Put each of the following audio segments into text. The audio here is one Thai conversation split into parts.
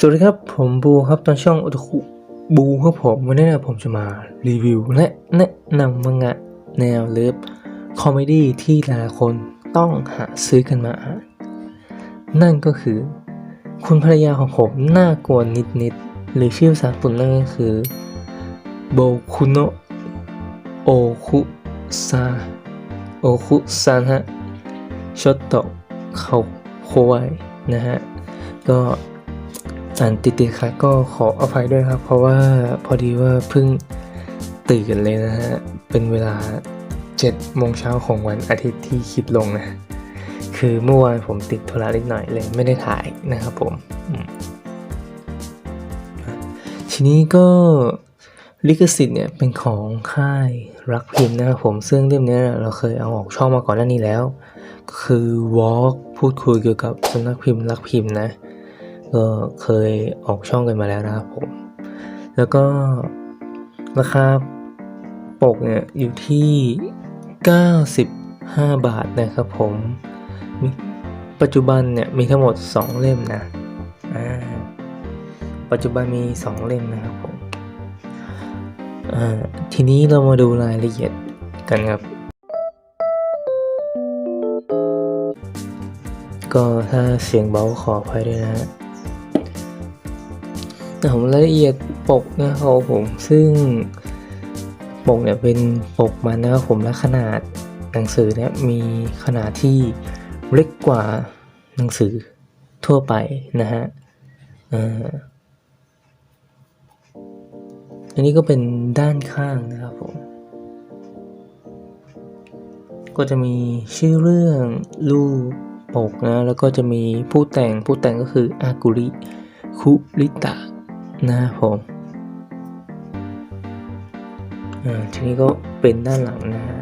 สวัสดีครับ ผมบูครับตอนช่องอุตคุบูครับผมวันนี้นะผมจะมารีวิวและแนะนำมังงะแนวเลิฟคอมเมดี้ที่หลายคนต้องหาซื้อกันมาอ่านนั่นก็คือ คุณภรรยาของผมน่ากลัวนิดๆหรือชื่อภาษาญี่ปุ่นนั่นก็คือโบคุโนโอคุซาโอคุซันฮะชดโตเขาโควายนะฮะก็ อ่านติดๆครับก็ขออภัยด้วยครับ เพราะว่าพอดีว่าเพิ่งตื่นเลยนะฮะ เป็นเวลา7โมงเช้าของวันอาทิตย์ที่คลิปลงนะ คือเมื่อวานผมติดธุระนิดหน่อยเลยไม่ได้ถ่ายนะครับผม ทีนี้ก็ลิขสิทธิ์เนี่ยเป็นของค่ายรักพิมพ์นะครับผมซึ่งเล่มเนี้เราเคยเอาออกช่องมาก่อนหน้านี้แล้ว คือ Walk พูดคุยเกี่ยวกับสำนักพิมพ์รักพิมพ์นะ ก็เคยออกช่องกันมาแล้วนะครับผม แล้วก็ราคาปกเนี่ยอยู่ที่ 95 บาทนะครับผมมปัจจุบันเนี่ยมีทั้งหมด 2 เล่มนะ อ่า ปัจจุบันมี 2 เล่มนะครับผม อ่า ทีนี้เรามาดูรายละเอียดกันครับ ก็ถ้าเสียงเบาขออภัยด้วยนะฮะ ผมรายละเอียดปกนะครับผมซึ่งปกเนี่ยเป็นปกมันนะครับผมและขนาดหนังสือเนี่ยมีขนาดที่เล็กกว่าหนังสือทั่วไปนะฮะอันนี้ก็เป็นด้านข้างนะครับผมก็จะมีชื่อเรื่องรูปปกนะแล้วก็จะมีผู้แต่งผู้แต่งก็คืออากุริคุริตะ นะครับผมอ่าทีนี้ก็เป็นด้านหลังนะฮะ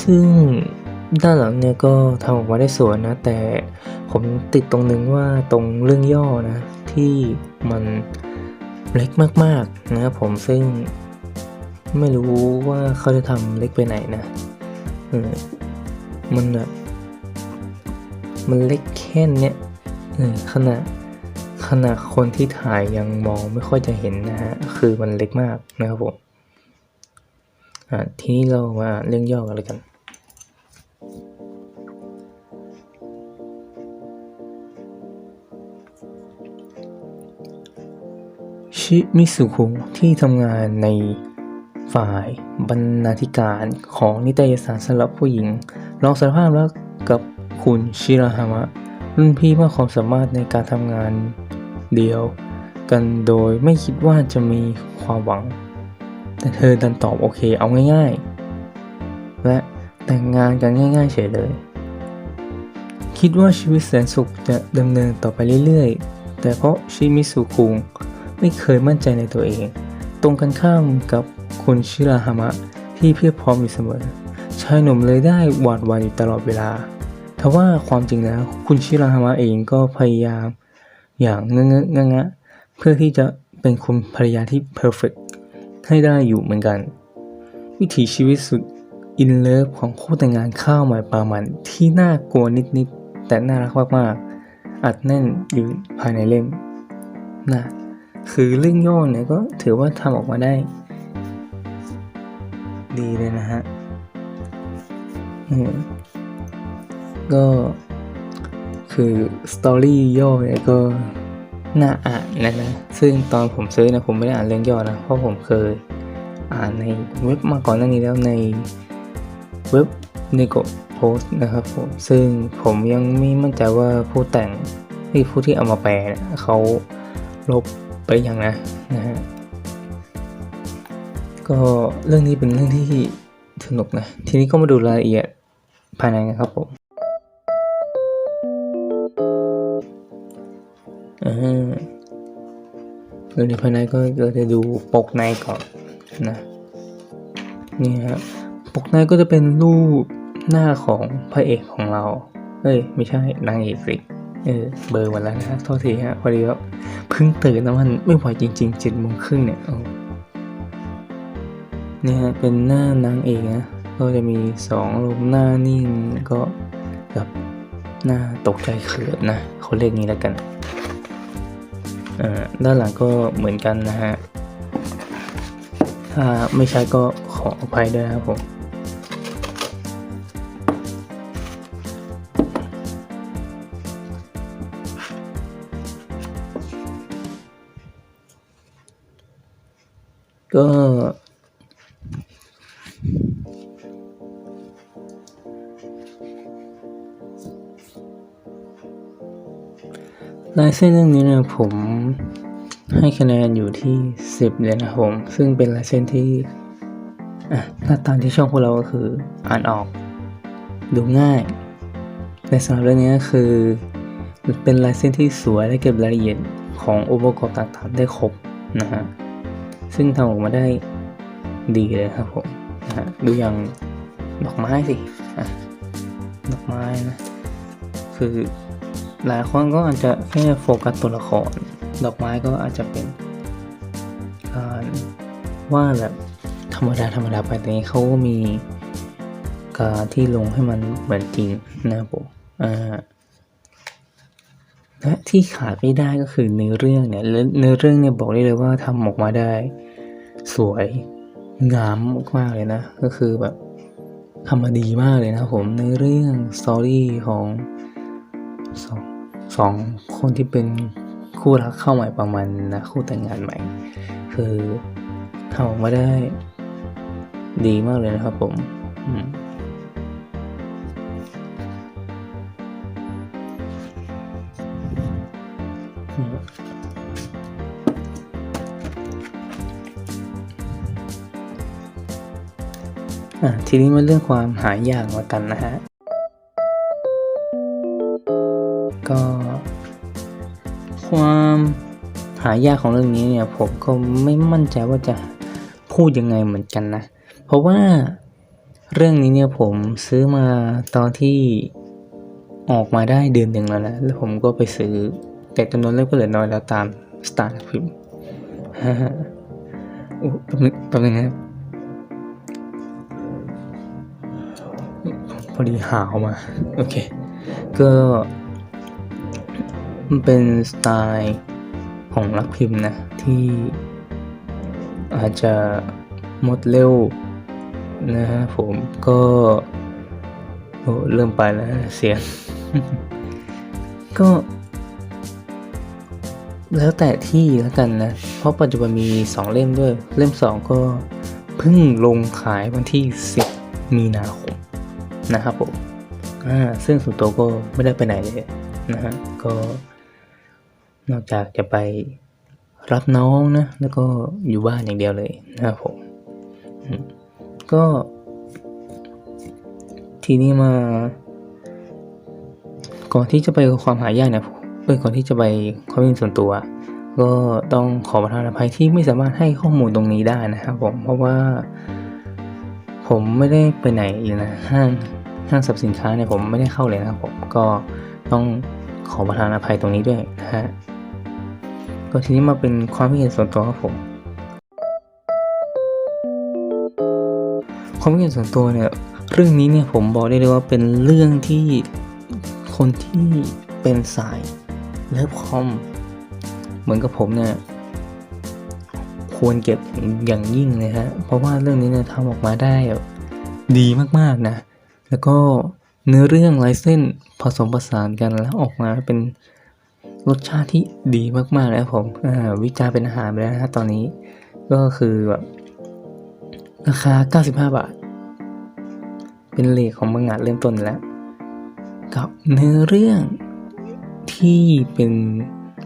ซึ่งด้านหลังเนี่ยก็ทำออกมาได้สวยนะ แต่ผมติดตรงนึงว่าตรงเรื่องย่อนะ ที่มันเล็กมากๆนะครับผมซึ่งไม่รู้ว่าเขาจะทำเล็กไปไหนนะเออมันแบบมันเล็กแค่เนี้ย ขณะขณะคนที่ถ่ายยังมองไม่ค่อยจะเห็นนะฮะ คือมันเล็กมากนะครับผมทีนี้เรามาเรื่องย่อกันเลยกัน ชิมิสุคุที่ทำงานในฝ่ายบรรณาธิการของนิตยสารสำหรับผู้หญิงลองสารภาพแล้วกับคุณชิราฮามะ รุ่นพี่มากความสามารถในการทำงานเดียวกันโดยไม่คิดว่าจะมีความหวัง แต่เธอดันตอบโอเคเอาง่ายๆ และแต่งงานกันง่ายๆเฉยเลย คิดว่าชีวิตแสนสุขจะดำเนินต่อไปเรื่อยๆ แต่เพราะชิมิสุคุงไม่เคยมั่นใจในตัวเอง ตรงกันข้ามกับคุณชิราฮามะที่เพียบพร้อมอยู่เสมอชายหนุ่มเลยได้หวาดหวั่นอยู่ตลอดเวลา ทว่าความจริงแล้ว คุณชิราฮามะเองก็พยายามอย่างเงอะเงอะงะเพื่อที่จะเป็นคุณภรรยาที่เพอร์เฟกให้ได้อยู่เหมือนกัน วิถีชีวิตสุดอินเลิฟของคู่แต่งงานข้าวใหม่ปลามันที่น่ากลัวนิดๆ แต่น่ารักมากๆ อัดแน่นอยู่ภายในเล่มนะคือเรื่องย่อเนี่ยก็ถือว่าทำออกมาได้ ดีเลยนะฮะอืม ก็คือสตอรี่ย่อเนี่ยก็น่าอ่านนะนะ ซึ่งตอนผมซื้อนะผมไม่ได้อ่านเรื่องย่อนะ เพราะผมเคยอ่านในเว็บมาก่อนหน้านี้แล้วในเว็บ n e g o Post นะครับผม ซึ่งผมยังไม่มั่นใจว่าผู้แต่งที่ผู้ที่เอามาแปลเนี่ยเขาลบไปอย่างนะนะฮะ ก็เรื่องนี้เป็นเรื่องที่สนุกนะ ทีนี้ก็มาดูรายละเอียดภายในนะครับผม อ่าเรื่องในภายในก็เราจะดูปกในก่อนนะนี่ฮะปกในก็จะเป็นรูปหน้าของพระเอกของเราเอ้ยไม่ใช่นางเอกสิเออเบอร์วันแล้วนะโทษทีฮะพอดีว่าเพิ่งตื่นนะมันไม่ไหวจริงๆเจ็ดโมงครึ่งเนี่ยเอาเนี่ยฮะเป็นหน้านางเอกนะก็จะมีสองลมหน้านิ่งก็แบบน่าตกใจเขินนะเขาเรียกงี้แล้วกัน ด้านหลังก็เหมือนกันนะฮะ ถ้าไม่ใช่ก็ขออภัยด้วยนะครับผม ก็ ลายเส้นเรื่องนี้เนี่ยผมให้คะแนนอยู่ที่ 10 เลยนะผม ซึ่งเป็นลายเส้นที่อะหน้าตาที่ช่องพวกเราก็คืออ่านออก ดูง่ายในสำหรับเรื่องนี้คือ เป็นลายเส้นที่สวยและเก็บรายละเอียดขององค์ประกอบต่างๆได้ครบนะฮะซึ่งทำออกมาได้ดีเลยครับผมนะฮะดูอย่างดอกไม้สิดอกไม้นะคือ หลายคนก็อาจจะแค่โฟกัสตัวละคร ดอกไม้ก็อาจจะเป็นการวาดแบบธรรมดาธรรมดาไปแต่นี้เขาก็มีการที่ลงให้มันเหมือนจริงนะครับผมอ่าและที่ขาดไม่ได้ก็คือเนื้อเรื่องเนี่ยเนื้อเรื่องเนี่ยบอกได้เลยว่าทำออกมาได้ สวยงามมากเลยนะ ก็คือแบบทำมาดีมากเลยนะผมเนื้อเรื่องสตอรี่ของสอง สองคนที่เป็นคู่รักเข้าใหม่ประมาณนะคู่แต่งงานใหม่ คือทำออกมาได้ดีมากเลยนะครับผมอืมอะทีนี้มาเรื่องความหายากมากันนะฮะ ก็ ความหายากของเรื่องนี้เนี่ย ผมก็ไม่มั่นใจว่าจะพูดยังไงเหมือนกันนะ เพราะว่าเรื่องนี้เนี่ยผมซื้อมาตอนที่ออกมาได้เดือนหนึ่งแล้วนะ แล้วผมก็ไปซื้อ แต่จำนวนเล่มก็เหลือน้อยแล้วตามสไตล์ทพิมพ์ฮ่าฮ่าอุ๊ยแป๊บนึงแป๊บนึงนะครับพอดีหาวมา โอเค ก็ มันเป็นสไตล์ของนักพิมพ์นะที่อาจจะหมดเร็วนะฮะผมก็โอ้เริ่มไปแล้วเสียง ก็ แล้วแต่ที่แล้วกันนะ เพราะปัจจุบันมี 2 เล่มด้วย เล่ม 2 ก็เพิ่งลงขายวันที่ 10 มีนาคมนะครับผมอ่าซึ่งส่วนตัวก็ไม่ได้ไปไหนเลยนะฮะก็ นอกจากจะไปรับน้องนะ แล้วก็อยู่บ้านอย่างเดียวเลยนะครับผม ก็ ทีนี้มา ก่อนที่จะไปความหายากเนี่ยเอ้ยก่อนที่จะไปความเป็นส่วนตัว ก็ต้องขอประทานอภัยที่ไม่สามารถให้ข้อมูลตรงนี้ได้นะครับผม เพราะว่า ผมไม่ได้ไปไหนเลยนะห้างห้างสรรพสินค้าเนี่ยผมไม่ได้เข้าเลยนะครับผม ก็ต้องขอประทานอภัยตรงนี้ด้วยนะฮะ ก็ทีนี้มาเป็นความคิดเห็นส่วนตัวครับผมความคิดเห็นส่วนตัวเนี่ยเรื่องนี้เนี่ยผมบอกได้เลยว่าเป็นเรื่องที่คนที่เป็นสายเลิฟคอมเหมือนกับผมเนี่ยควรเก็บอย่างยิ่งเลยฮะเพราะว่าเรื่องนี้เนี่ยทำออกมาได้ดีมากๆนะ แล้วก็เนื้อเรื่องลายเส้นผสมผสานกันแล้วออกมาเป็น รสชาติที่ดีมากๆแล้วผมวิจารณ์เป็นอาหารไปแล้วนะตอนนี้ ก็คือแบบราคา 95 บาท เป็นเลทของมังงะเริ่มต้นแล้ว กับเนื้อเรื่องที่เป็น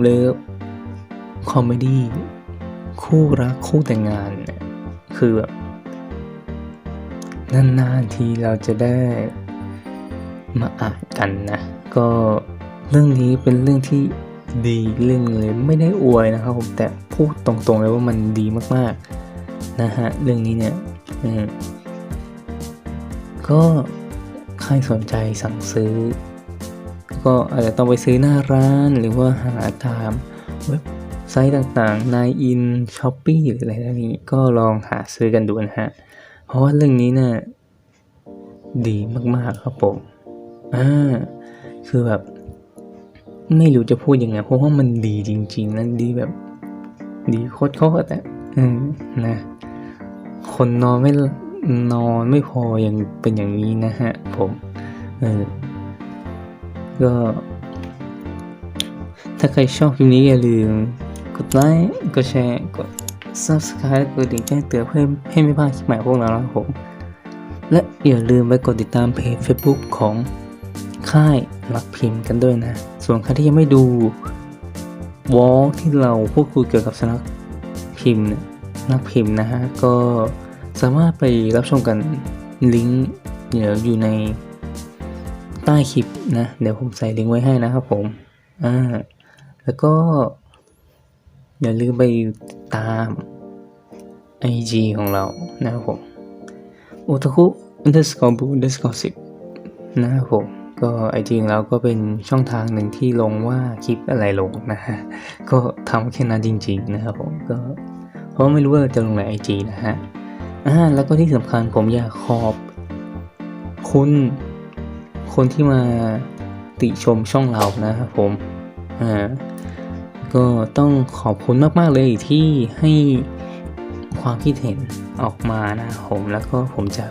เลิฟคอมเมดี้คู่รักคู่แต่งงานเนี่ยคือแบบนานๆทีเราจะได้มาอ่านกันนะ ก็ เรื่องนี้เป็นเรื่องที่ดีเรื่องเลยไม่ได้อวยนะครับผมแต่พูดตรงๆเลยว่ามันดีมากๆนะฮะเรื่องนี้เนี่ยอืมก็ใครสนใจสั่งซื้อ ก็อาจจะต้องไปซื้อหน้าร้านหรือว่าหาตามเว็บไซต์ต่างๆ n i อินช้อปปี้หรืออะไรแบบนี้ก็ลองหาซื้อกันดูนะฮะ เพราะว่าเรื่องนี้เนี่ยดีมากๆครับผม อ่า คือแบบ ไม่รู้จะพูดยังไง เพราะว่ามันดีจริงๆนะดีแบบ ดีโคตรๆแต่อืมนะ คนนอนไม่นอนไม่พอยังเป็นอย่างนี้นะฮะ ผมเออก็ ถ้าใครชอบคลิปนี้อย่าลืม กดไลค์กดแชร์กด subscribe กดดิ่งแจ้งเตือนเพื่อให้ไม่พลาดคลิปใหม่พวกเราครับผม และอย่าลืมไปกดติดตามเพจ Facebook ของค่ายรักพิมพ์กันด้วยนะ ส่วนใครที่ยังไม่ดูวอล์กที่เราพูดคุยเกี่ยวกับสนักพิมพ์เนี่ยนักพิมพ์นะฮะ ก็สามารถไปรับชมกันลิงก์เดี๋ยวอยู่ในใต้คลิปนะ เดี๋ยวผมใส่ลิงก์ไว้ให้นะครับผม อ่า แล้วก็ อย่าลืมไปตาม IG ของเรานะครับผมโอทาคุ underscore bu underscore สิบนะครับผม ก็ไอจีของเราก็เป็นช่องทางหนึ่งที่ลงว่าคลิปอะไรลงนะฮะ ก็ทำแค่นั้นจริง ๆ นะครับผมก็เพราะไม่รู้ว่าจะลงในไอจีนะฮะอ่าแล้วก็ที่สำคัญผมอยากขอบคุณคนที่มาติชมช่องเรานะครับผมอ่าก็ต้องขอบคุณมากๆเลยที่ให้ความคิดเห็นออกมานะผมแล้วก็ผมจะ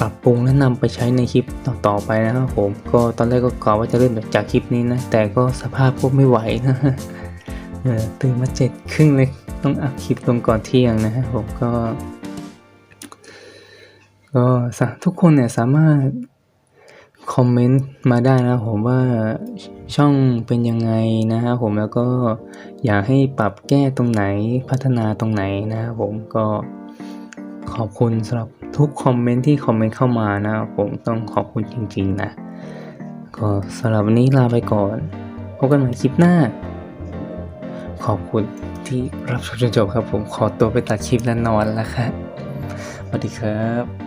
ปรับปรุงและนำไปใช้ในคลิปต่อๆไปนะครับผม ก็ตอนแรกก็กะว่าจะเริ่มจากคลิปนี้นะ แต่ก็สภาพก็ไม่ไหวนะเออตื่นมาเจ็ดครึ่งเลยต้องอัดคลิปลงก่อนเที่ยงนะครับผมก็ ก็ทุกคนเนี่ยสามารถคอมเมนต์มาได้นะผมว่าช่องเป็นยังไงนะครับผมแล้วก็อยากให้ปรับแก้ตรงไหนพัฒนาตรงไหนนะครับผมก็ขอบคุณสำหรับ ทุกคอมเมนต์ที่คอมเมนต์เข้ามานะ ผมต้องขอบคุณจริง ๆ นะ ก็สำหรับวันนี้ลาไปก่อน พบกันใหม่คลิปหน้า ขอบคุณที่รับชมจนจบครับผมขอตัวไปตัดคลิปแล้วนอนแล้วครับสวัสดีครับ